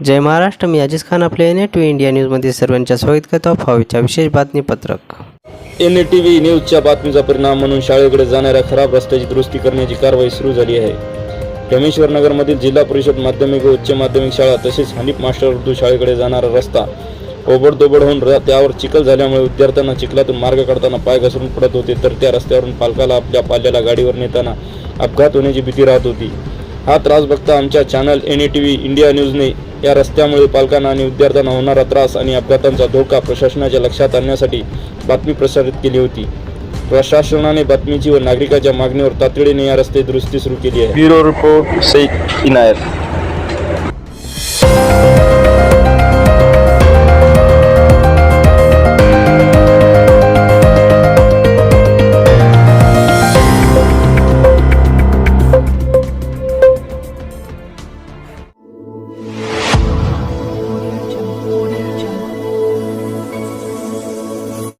जय महाराष्ट्र मी अजिज खान आपले N to India न्यूजमध्ये सर्वांच्या स्वागत करतो. फावीच्या विशेष बातमीपत्रक. एन टी व्ही न्यूजच्या बातमीचा परिणाम म्हणून शाळेकडे जाणाऱ्या खराब रस्त्याची दुरुस्ती करण्याची कारवाई सुरू झाली आहे. रमेश्वर नगरमधील जिल्हा परिषद माध्यमिक व उच्च माध्यमिक शाळा तसेच हनीफ मास्टर उर्दू शाळेकडे जाणारा रस्ता ओबडदोबड होऊन त्यावर चिखल झाल्यामुळे विद्यार्थ्यांना चिखलातून मार्ग काढताना पाय घसरून पडत होते तर त्या रस्त्यावरून पालकाला आपल्या पाल्याला गाडीवर नेताना अपघात होण्याची भीती राहत होती. हा त्रास बघता आमच्या channel N E T V India न्यूजने या रस्त्यामुळे पालकांना आणि विद्यार्थ्यांना होणारा त्रास आणि अपघातांचा धोका प्रशासनाच्या लक्षात आणण्यासाठी बातमी प्रसारित केली होती. प्रशासनाने बातमीची व नागरिकांच्या मागणीवर तातडीने या रस्ते दुरुस्ती सुरू केली आहे. Bureau report Sheikh Inayat.